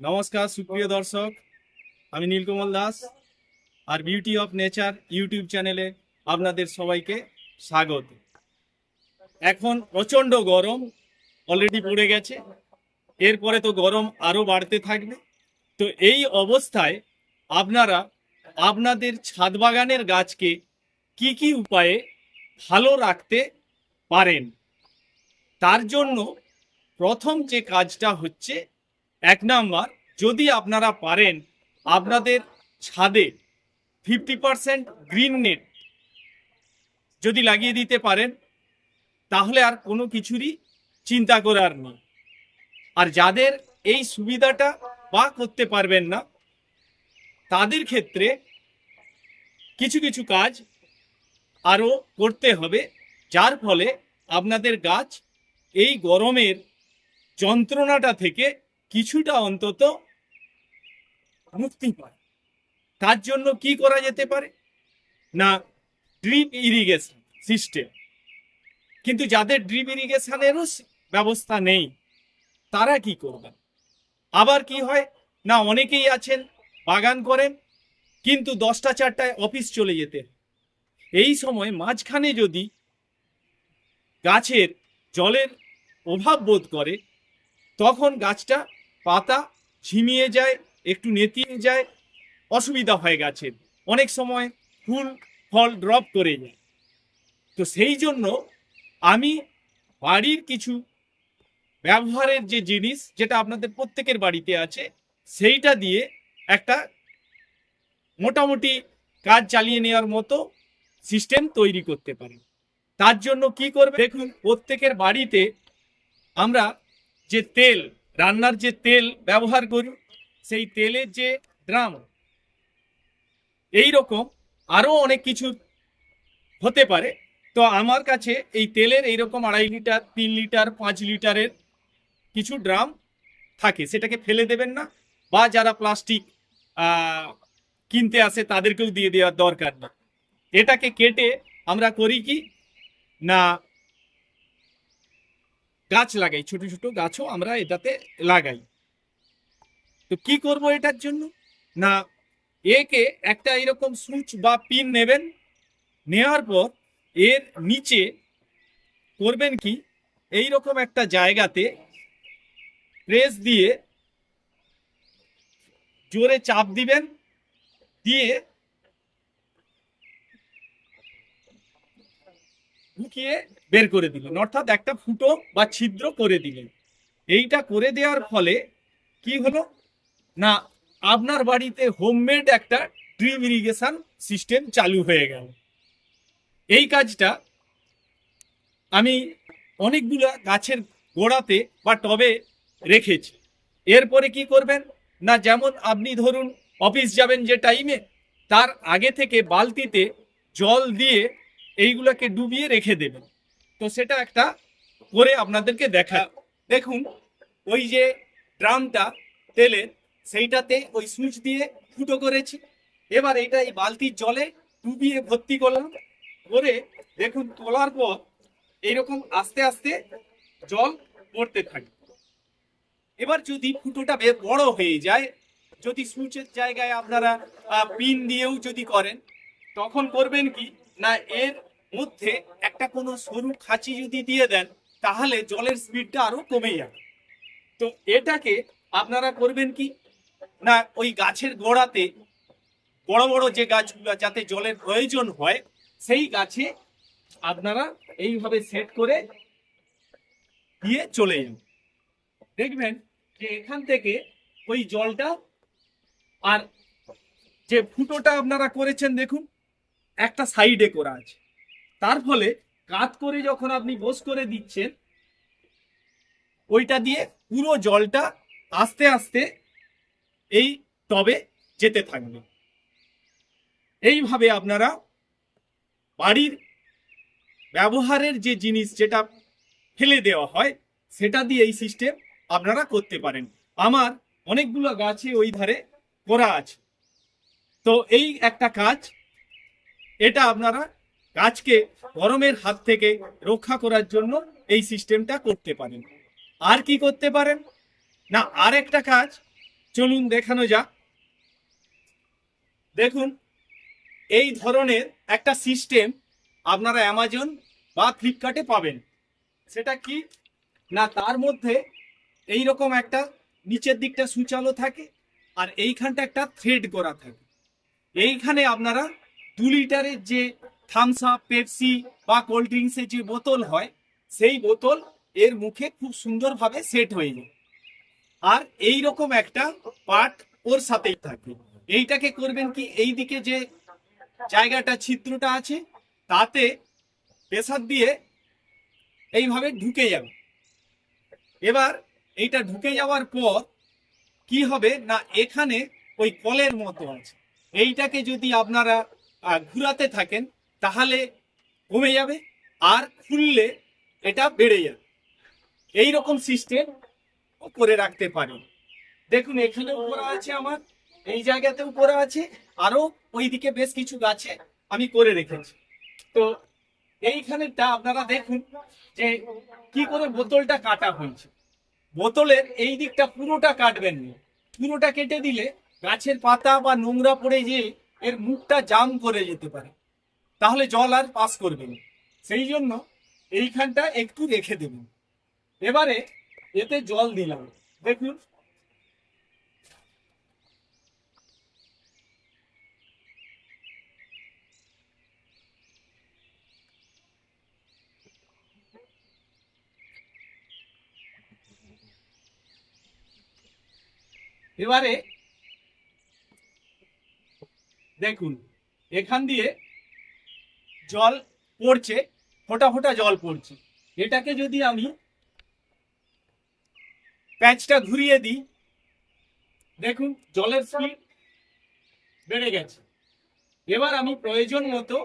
নমস্কার, সুপ্রিয় দর্শক। আমি নীলকমল দাস আর বিউটি অফ নেচার ইউটিউব চ্যানেলে আপনাদের সবাইকে স্বাগত। এখন প্রচণ্ড গরম অলরেডি পড়ে গেছে। এরপরে তো গরম আরও বাড়তে থাকবে। তো এই অবস্থায় আপনারা আপনাদের ছাদ বাগানের গাছকে কি কি উপায়ে ভালো রাখতে পারেন? তার জন্য প্রথম যে কাজটা হচ্ছে এক নাম্বার, যদি আপনারা পারেন আপনাদের ছাদে ফিফটি পারসেন্ট গ্রিন নেট যদি লাগিয়ে দিতে পারেন, তাহলে আর কোনো কিছুরই চিন্তা করার নেই। আর যাদের এই সুবিধাটা বা করতে পারবেন না, তাদের ক্ষেত্রে কিছু কিছু কাজ আরও করতে হবে, যার ফলে আপনাদের গাছ এই গরমের যন্ত্রণাটা থেকে কিছুটা অন্তত মুক্তি পায়। তার জন্য কি করা যেতে পারে? না ড্রিপ ইরিগেশন সিস্টেম। কিন্তু যাদের ড্রিপ ইরিগেশনেরও ব্যবস্থা নেই, তারা কি করবেন আবার কি হয়? না, অনেকেই আছেন, বাগান করেন, কিন্তু দশটা, চারটায় অফিস চলে যেতে এই সময় মাঝখানে যদি গাছের জলের অভাব বোধ করে, তখন গাছটা পাতা ঝিমিয়ে যায়, একটু নেতিয়ে যায়, অসুবিধা হয় গাছের অনেক সময় ফুল, ফল ড্রপ করে যায়। তো সেই জন্য আমি বাড়ির কিছু ব্যবহারের যে জিনিস, যেটা আপনাদের প্রত্যেকের বাড়িতে আছে, সেইটা দিয়ে একটা মোটামুটি কাজ চালিয়ে নেওয়ার মতো সিস্টেম তৈরি করতে পারেন তার জন্য কি করবে? দেখুন, প্রত্যেকের বাড়িতে আমরা যে তেল রান্নার যে তেল ব্যবহার করি, সেই তেলের যে ড্রাম এই রকম আরও অনেক কিছু হতে পারে। তো আমার কাছে এই তেলের এইরকম আড়াই লিটার, তিন লিটার, পাঁচ লিটারের কিছু ড্রাম থাকে। সেটাকে ফেলে দেবেন না বা যারা প্লাস্টিক কিনতে আসে তাদেরকেও দিয়ে দেওয়ার দরকার না। এটাকে কেটে আমরা করি কি? না গাছ লাগাই, ছোট ছোট গাছও আমরা এটাতে লাগাই। তো কি করব এটার জন্য? না, একে একটা এরকম সুইচ বা পিন নেবেন, নেওয়ার পর এর নিচে করবেন কি এই রকম একটা জায়গাতে প্রেস দিয়ে জোরে চাপ দিবেন, দিয়ে ঢুকিয়ে বের করে দিলেন অর্থাৎ একটা ফুটো বা ছিদ্র করে দিলেন। এইটা করে দেওয়ার ফলে কি হলো? না, আপনার বাড়িতে হোমমেড একটা ড্রিপ ইরিগেশন সিস্টেম চালু হয়ে গেল। এই কাজটা আমি অনেকগুলা গাছের গোড়াতে বা টবে রেখেছি। এরপরে কি করবেন? না, যেমন আপনি ধরুন, অফিস যাবেন যে টাইমে তার আগে থেকে বালতিতে জল দিয়ে এইগুলোকে ডুবিয়ে রেখে দেবেন। তো সেটা একটা করে আপনাদেরকে দেখা। দেখুন, ওই যে ড্রামটা তেলের সেইটাতে ওই সুইচ দিয়ে ফুটো করেছি। এবার এটা এই বালতির জলে ডুবিয়ে ভর্তি করলাম। করে দেখুন, তোলার পর এইরকম আস্তে আস্তে জল পড়তে থাকে। এবার যদি ফুটোটা বেশ বড় হয়ে যায়, যদি সুইচের জায়গায় আপনারা পিন দিয়েও যদি করেন, তখন করবেন কি? না, এর মধ্যে একটা কোনো সরু খাঁচি যদি দিয়ে দেন, তাহলে জলের স্পিডটা আরও কমে যাবে। তো এটাকে আপনারা করবেন কি? না, ওই গাছের গোড়াতে বড় বড় যে গাছগুলো, যাতে জলের প্রয়োজন হয়, সেই গাছে আপনারা এইভাবে সেট করে দিয়ে চলে যান। দেখবেন যে এখান থেকে ওই জলটা আর যে ফুটোটা আপনারা করেছেন, দেখুন, একটা সাইডে করা আছে। তার ফলে কাত করে যখন আপনি বোস করে দিচ্ছেন, ওইটা দিয়ে পুরো জলটা আস্তে আস্তে এই টবে যেতে থাকবে। এইভাবে আপনারা বাড়ির ব্যবহারের যে জিনিস যেটা ফেলে দেওয়া হয়, সেটা দিয়ে এই সিস্টেম আপনারা করতে পারেন। আমার অনেকগুলো গাছে ওই ধারে করা আছে। তো এই একটা কাজ, এটা আপনারা গাছকে গরমের হাত থেকে রক্ষা করার জন্য এই সিস্টেমটা করতে পারেন। আর কি করতে পারেন? না আর একটা কাজ, চলুন দেখানো যাক। দেখুন, এই ধরনের একটা সিস্টেম আপনারা অ্যামাজন বা ফ্লিপকার্টে পাবেন। সেটা কি? না, তার মধ্যে এই রকম একটা নিচের দিকটা সুচালো থাকে আর এইখানটা একটা থ্রেড করা থাকে। এইখানে আপনারা দু লিটারের যে থামস আপ পেপসি বা কোল্ড ড্রিঙ্কসের যে বোতল হয়, সেই বোতল এর মুখে খুব সুন্দরভাবে সেট হয়ে যায়। আর এই রকম একটা পার্ট ওর সাথেই থাকে। এইটাকে করবেন কি, এই দিকে যে জায়গাটা, ছিদ্রটা আছে, তাতে প্রেসার দিয়ে এইভাবে ঢুকে যাবে। এবার এইটা ঢুকে যাওয়ার পর কি হবে না, এখানে ওই কলের মতো আছে। এইটাকে যদি আপনারা ঘুরাতে থাকেন তাহলে কমে যাবে আর খুললে এটা বেড়ে যাবে। এই রকম সিস্টেম করে রাখতে পারি। দেখুন এখানেও করা আছে আমার, এই জায়গাতেও করা আছে, আরও ওইদিকে বেশ কিছু গাছে আমি করে রেখেছি। তো এইখানেটা আপনারা দেখুন যে কি করে বোতলটা কাটা হয়েছে। বোতলের এই দিকটা পুরোটা কাটবেন না। পুরোটা কেটে দিলে গাছের পাতা বা নোংরা পড়ে যে এর মুখটা জাম করে যেতে পারে। তাহলে জল আর পাস করবে না সেই জন্য এইখানটা একটু রেখে দেবেন। এবারে এতে জল দিলাম। দেখুন। এবারে দেখুন, এখান দিয়ে জল পড়ছে, ফোটা ফোটা জল পড়ছে। এটাকে যদি আমি প্যাচটা ঘুরিয়ে দিই, দেখুন জলের স্পিড বেড়ে গেছে। এবার আমি প্রয়োজন মতো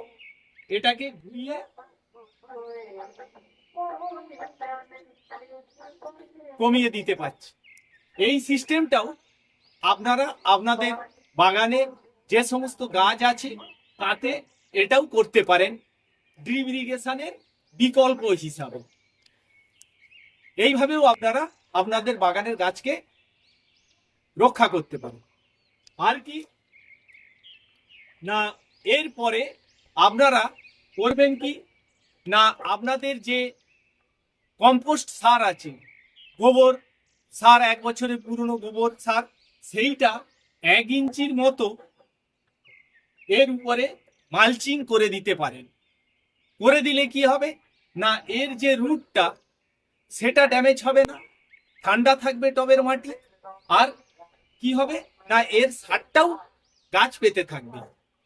এটাকে ঘুরিয়ে কমিয়ে দিতে পারছি। এই সিস্টেমটাও আপনারা, আপনাদের বাগানে যে সমস্ত গাছ আছে, তাতে এটাও করতে পারেন ড্রিপ ইরিগেশনের বিকল্প হিসাবে। এইভাবেও আপনারা আপনাদের বাগানের গাছকে রক্ষা করতে পারেন। আর কি? না, এরপরে আপনারা করবেন কি? না, আপনাদের যে কম্পোস্ট সার আছে, গোবর সার, এক বছরের পুরনো গোবর সার, সেইটা এক ইঞ্চির মতো এর উপরে মালচিং করে দিতে পারেন। করে দিলে কি হবে? না, এর যে রুটটা, সেটা ড্যামেজ হবে না। ঠান্ডা থাকবে টবের মাটি আর কি হবে? না, এর সারটাও গাছ পেতে থাকবে।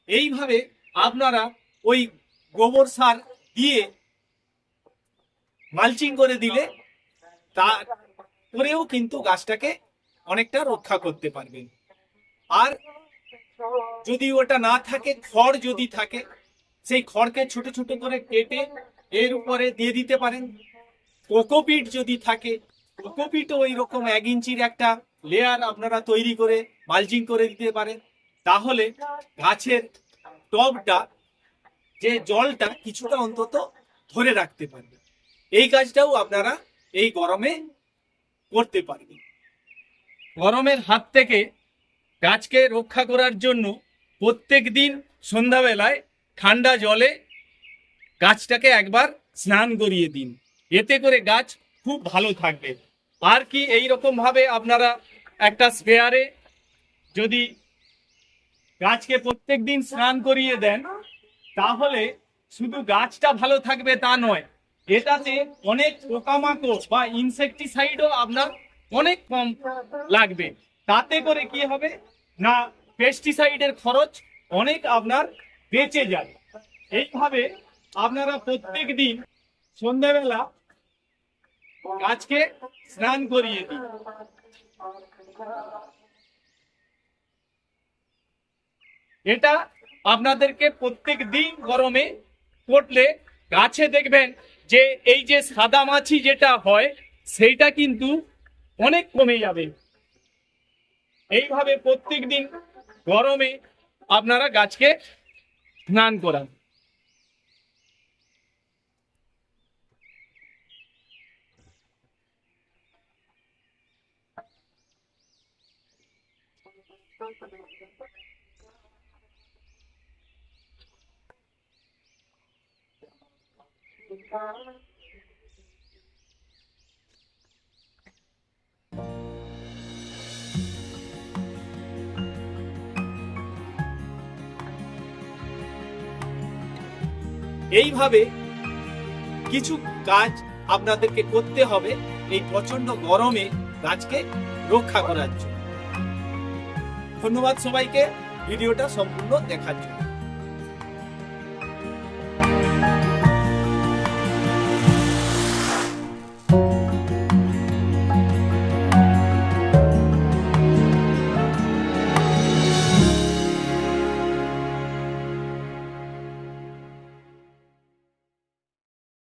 এইভাবে আপনারা ওই গোবর সার দিয়ে মালচিং করে দিলে তা করেও কিন্তু গাছটাকে অনেকটা রক্ষা করতে পারবেন। আর যদি ওটা না থাকে, খড় যদি থাকে, সেই খড়কে ছোট ছোট করে কেটে এর উপরে দিয়ে দিতে পারেন। কোকোপিট যদি থাকে, কোকোপিটও ওই রকম এক ইঞ্চির একটা লেয়ার আপনারা তৈরি করে মালচিং করে দিতে পারেন। তাহলে গাছের টবটা, যে জলটা কিছুটা অন্তত ধরে রাখতে পারবে। এই কাজটাও আপনারা এই গরমে করতে পারবেন। গরমের হাত থেকে গাছকে রক্ষা করার জন্য প্রত্যেক দিন সন্ধ্যাবেলায় ঠান্ডা জলে গাছটাকে একবার স্নান করিয়ে দিন। এতে করে গাছ খুব ভালো থাকবে। আর কি এই রকম ভাবে আপনারা একটা স্পেয়ারে যদি গাছকে প্রত্যেক দিন স্নান করিয়ে দেন, তাহলে শুধু গাছটা ভালো থাকবে তা নয়, এটাতে অনেক পোকামাকড় বা ইনসেকটিসাইডও আপনার অনেক কম লাগবে। তাতে করে কি হবে? না পেস্টিসাইডের খরচ অনেক আপনার বেঁচে যায় এইভাবে আপনারা প্রত্যেক দিন সন্ধ্যাবেলা গাছকে স্নান করিয়ে দিন। এটা আপনাদেরকে প্রত্যেক দিন গরমে করলে গাছে দেখবেন যে এই যে সাদা মাছি যেটা হয়, সেইটা কিন্তু অনেক কমে যাবে। এইভাবে প্রত্যেক দিন গরমে আপনারা গাছকে স্নান করান Thank you. এইভাবে কিছু কাজ আপনাদেরকে করতে হবে এই প্রচণ্ড গরমে গাছকে রক্ষা করার জন্য। ধন্যবাদ সবাইকে, ভিডিওটা সম্পূর্ণ দেখার জন্য।